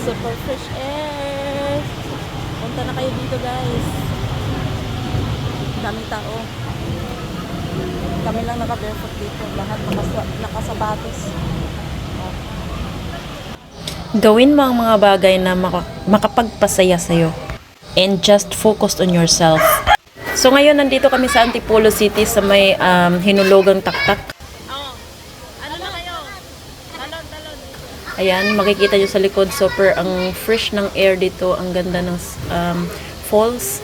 Super fresh air. Punta na kayo dito guys. Daming tao. Kami lang naka-barefoot dito. Lahat nakasa- nakasabatos. Oh. Gawin mo ang mga bagay na maka- makapagpasaya sa'yo. And just focus on yourself. So ngayon nandito kami sa Antipolo City sa may um, hinulugang taktak. Oh. Ano na kayo? Talon, talon. Ayan, makikita nyo sa likod, super ang fresh ng air dito, ang ganda ng um, falls.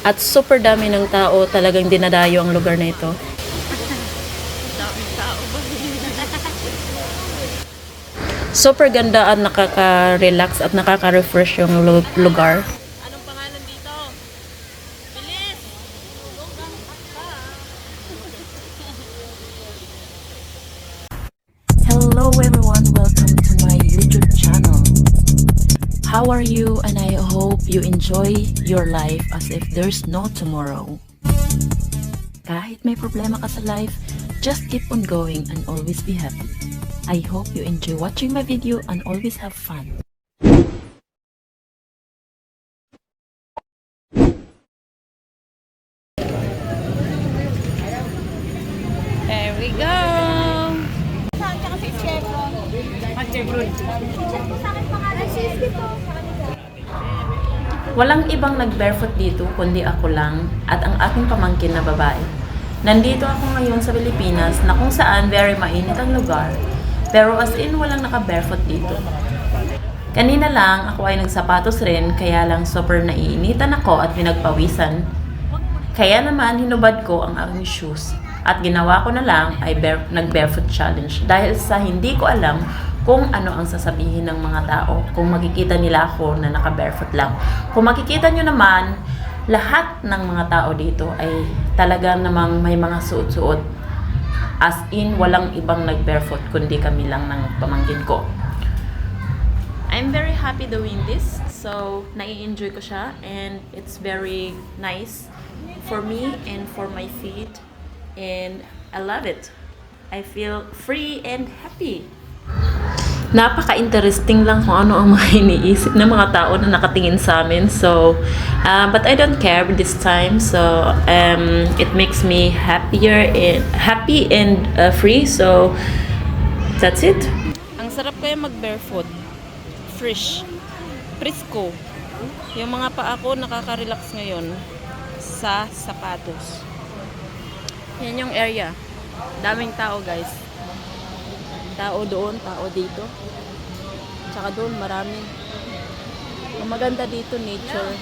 At super dami ng tao, talagang dinadayo ang lugar na ito. Daming tao ba? Super ganda at nakaka-relax at nakaka-refresh yung lu- lugar. Anong pangalan dito? Bilis! Hello everyone, welcome YouTube channel. How are you? And I hope you enjoy your life as if there's no tomorrow. Kahit may problema ka sa life, just keep on going and always be happy. I hope you enjoy watching my video and always have fun. There we go! Walang ibang nag-barefoot dito kundi ako lang at ang aking pamangkin na babae. Nandito ako ngayon sa Pilipinas na kung saan very mainit ang lugar pero as in walang naka-barefoot dito. Kanina lang ako ay nagsapatos rin kaya lang super naiinitan ako at pinagpawisan. Kaya naman hinubad ko ang aking shoes at ginawa ko na lang ay bare, nag-barefoot challenge dahil sa hindi ko alam kung ano ang sasabihin ng mga tao kung makikita nila ako na naka-barefoot lang. Kung makikita nyo naman, lahat ng mga tao dito ay talaga namang may mga suot-suot. As in, walang ibang nag-barefoot kundi kami lang ng pamangkin ko. I'm very happy doing this. So, nai-enjoy ko siya and it's very nice for me and for my feet. And I love it. I feel free and happy. Napaka-interesting lang kung ano ang mga iniisip ng mga tao na nakatingin sa amin. So, uh, but I don't care this time. So, um, it makes me happier and happy and uh, free. So, that's it. Ang sarap kaya mag-barefoot. Fresh. Frisco. Yung mga paa ko nakaka-relax ngayon sa sapatos. Yan yung area. Daming tao guys. Tao doon, tao dito. Tsaka doon marami. Ang maganda dito nature.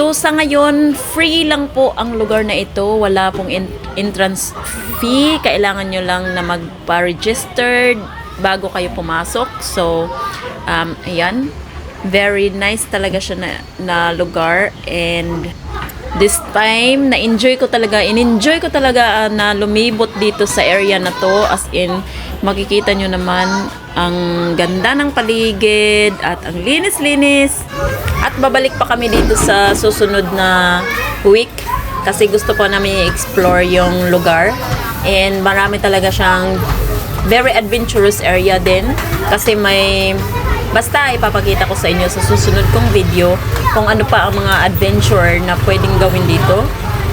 So sa ngayon, free lang po ang lugar na ito. Wala pong en- entrance fee. Kailangan nyo lang na magpa-registered bago kayo pumasok. So, um, ayan. Very nice talaga siya na, na lugar. And this time, na-enjoy ko talaga. In-enjoy ko talaga uh, na lumibot dito sa area na to. As in, makikita nyo naman ang ganda ng paligid at ang linis-linis. At babalik pa kami dito sa susunod na week kasi gusto ko namin i-explore yung lugar. And marami talaga siyang very adventurous area din kasi may basta ipapakita ko sa inyo sa susunod kong video kung ano pa ang mga adventure na pwedeng gawin dito.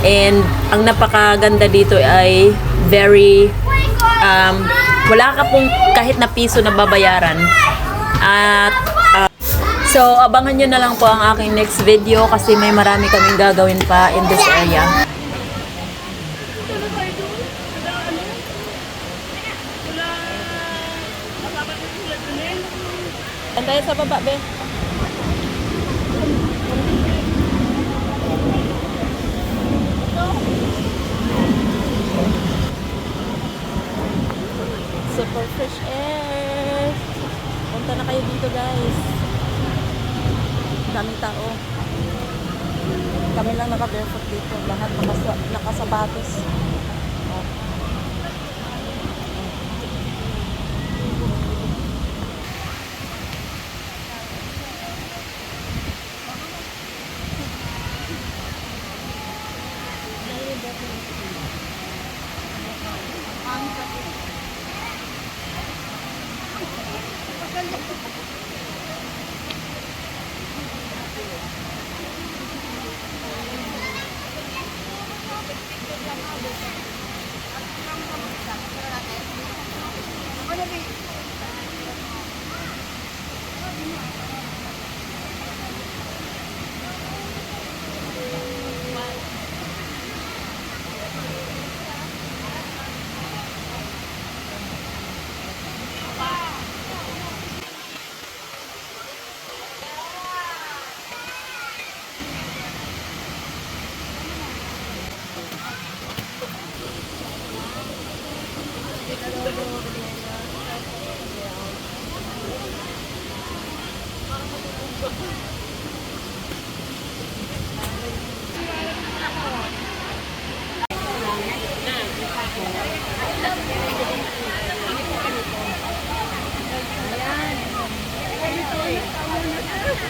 And ang napakaganda dito ay very um, wala ka pong kahit na piso na babayaran. At uh, so abangan nyo na lang po ang aking next video kasi may marami kaming gagawin pa in this area. Antayin sa baba, be. Daming tao. Kami lang naka-barefoot dito. Lahat nakasa- nakasabatos. Oh.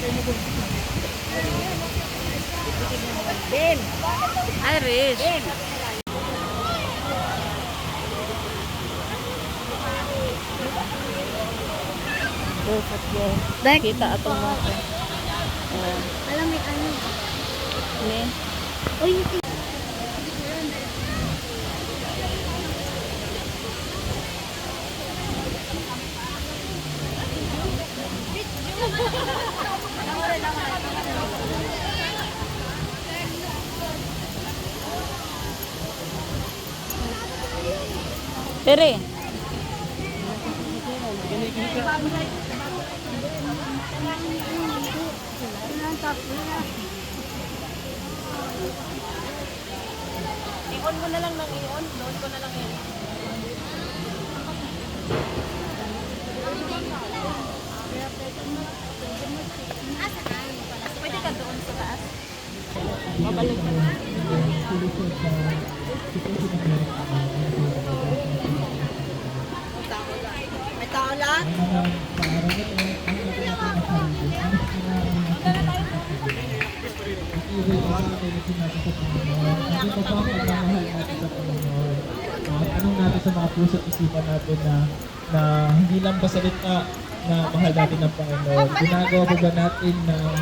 Ben! Irish. Barefoot yan. Dek. Kita atong mga. Uh, Alam may ano. ni. Uy, Tere. I-on mo na lang ng i-on. Doon ko na lang i Pwede ka doon sa taas? Babalik ka na. May tao lang? Anong natin sa mga puso at isipan natin na na hindi lang ba salita na mahal natin ang Panginoon. Ginagawa ba natin na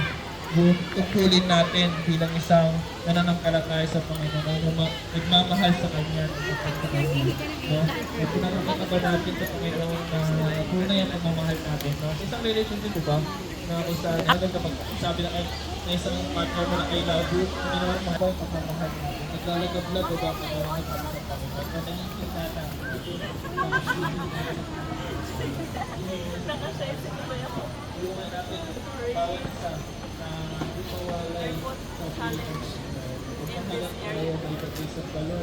tungkulin natin bilang isang nananampalataya sa Panginoon na nagma- nagmamahal sa Kanya at nagmamahal sa Kanya. No? At pinapakita ba natin sa Panginoon na tunay ang pagmamahal natin. No? Sa isang relationship, di ba? Na kung saan, hanggang kapag sabi na, kay- na isang partner mo na I love you, Panginoon, mahal ang pagmamahal natin. Naglalagablag o ba ang Panginoon natin sa Panginoon? At nangingin natin. Iwan natin bawat isa na di mawalay sa Pagkahalang tayo by the grace of the uh,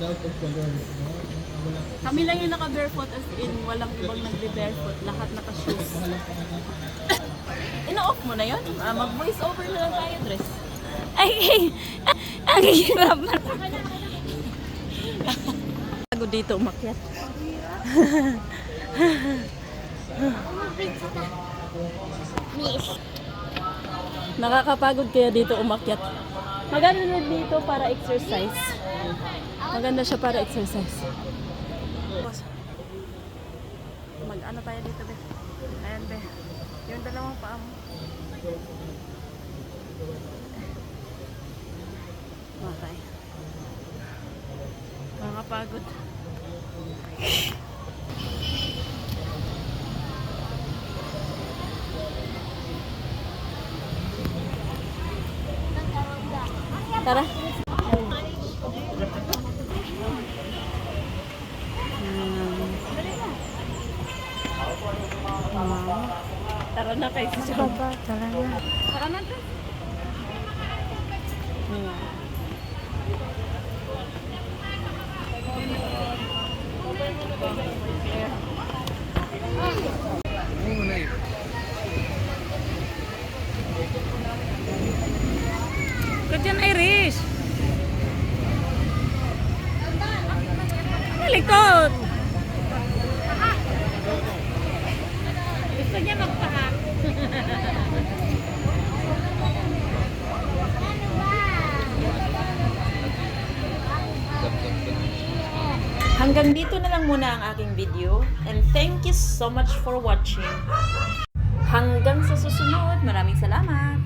love of the Lord. Uh, Kami lang yung naka-barefoot as in walang ibang nagbe-barefoot. Lahat naka-shoes. Ina-off mo na yun? Ah, mag-voice over na lang tayo, Dres. ay, ang hirap na. Bago dito umakyat. Nakakapagod kaya dito umakyat. Maganda na dito para exercise. Maganda siya para exercise. Mag-ano tayo dito, be? Ayan, be. Yung dalawang paa mo. Okay. Nakakapagod. 咋了 Hanggang dito na lang muna ang aking video and thank you so much for watching. Hanggang sa susunod, maraming salamat!